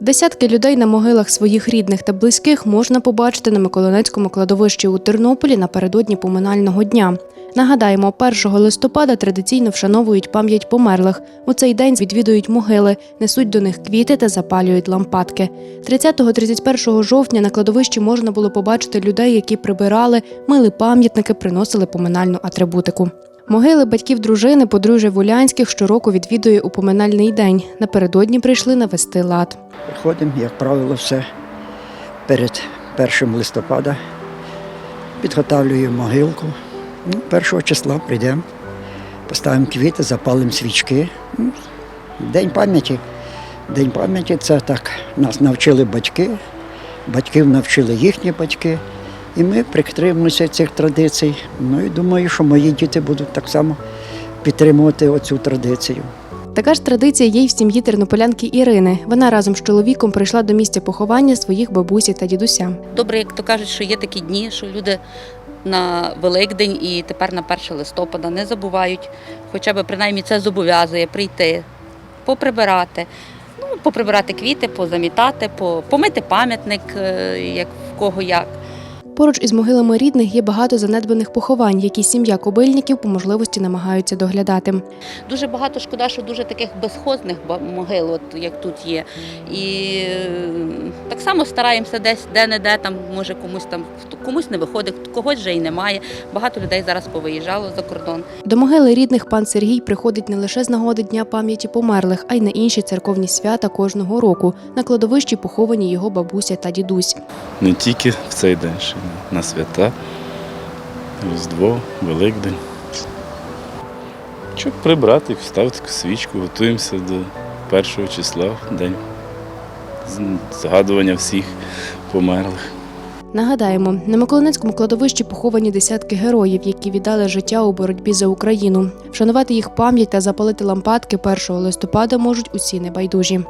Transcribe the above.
Десятки людей на могилах своїх рідних та близьких можна побачити на Миколинецькому кладовищі у Тернополі напередодні поминального дня. Нагадаємо, 1 листопада традиційно вшановують пам'ять померлих. У цей день відвідують могили, несуть до них квіти та запалюють лампадки. 30-31 жовтня на кладовищі можна було побачити людей, які прибирали, мили пам'ятники, приносили поминальну атрибутику. Могили батьків дружини подружжя Волянських щороку відвідує у поминальний день. Напередодні прийшли навести лад. Приходимо, як правило, все перед 1 листопада. Підготовлюємо могилку. Ну, 1 числа прийдемо, поставимо квіти, запалимо свічки. Ну, День пам'яті. День пам'яті це так. Нас навчили батьки, батьків навчили їхні батьки. І ми притримуємося цих традицій. Ну і думаю, що мої діти будуть так само підтримувати оцю традицію. Така ж традиція є й в сім'ї тернополянки Ірини. Вона разом з чоловіком прийшла до місця поховання своїх бабусі та дідуся. Добре, як то кажуть, що є такі дні, що люди на Великдень і тепер на 1 листопада не забувають, хоча б принаймні це зобов'язує прийти, поприбирати, ну, поприбирати квіти, позамітати, помити пам'ятник, е, як в кого як. Поруч із могилами рідних є багато занедбаних поховань, які сім'я кобильників по можливості намагаються доглядати. Дуже багато шкода, що дуже таких безхозних ба- могил, от як тут є. І е, так само стараємося десь де-не-де, там може комусь там комусь не виходить, когось вже й немає. Багато людей зараз повиїжджало за кордон. До могили рідних пан Сергій приходить не лише з нагоди Дня пам'яті померлих, а й на інші церковні свята кожного року. На кладовищі поховані його бабуся та дідусь. не тільки в цей день, на свята, Різдво, Великдень. Щоб прибрати, вставити свічку, готуємося до першого числа, день згадування всіх померлих. Нагадаємо, на Миколинецькому кладовищі поховані десятки героїв, які віддали життя у боротьбі за Україну. Вшанувати їх пам'ять та запалити лампадки 1 листопада можуть усі небайдужі.